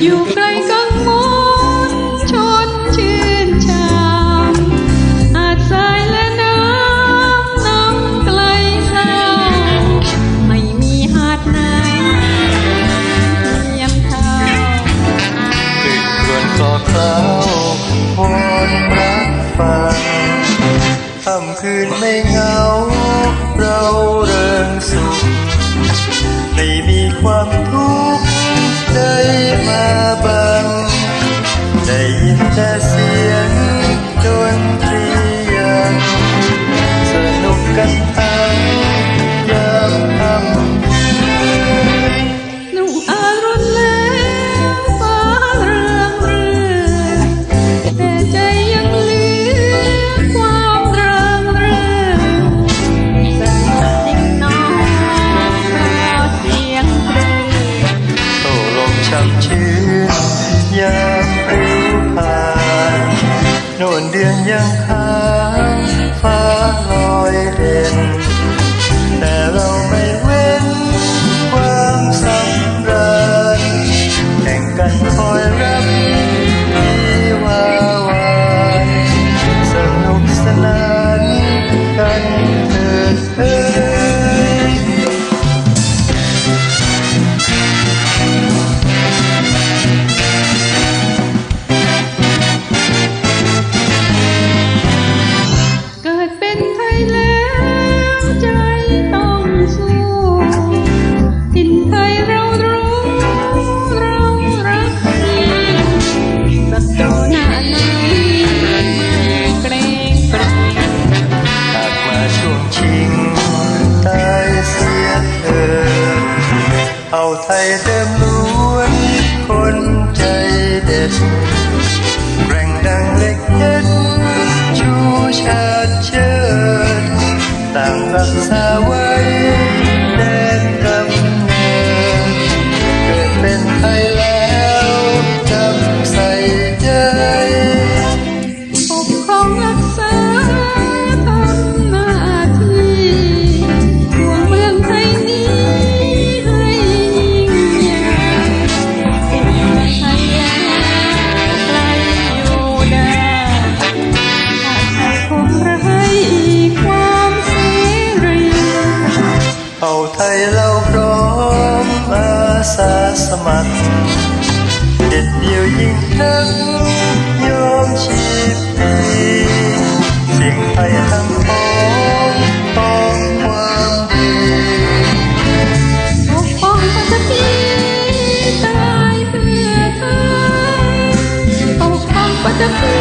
유가 ค่ำคืนไม่เหงา เราเริงสุข ไม่มีความทุกข์ได้มาบัง ได้ยินแต่เสียงดนตรียังสนุกกันไป ชื้นยามปลิวผ่านโน่นเดือนยังค้าง ไทยเต็มล้วนคนใจเด็ด สมัคร เด็ดเดียวยิ่งนักยอมชีพีเสียงไทยทั้งพ้องต้องความดีทุกคนจะดีตายเพื่อไทยต้องทกว่าจะเพื่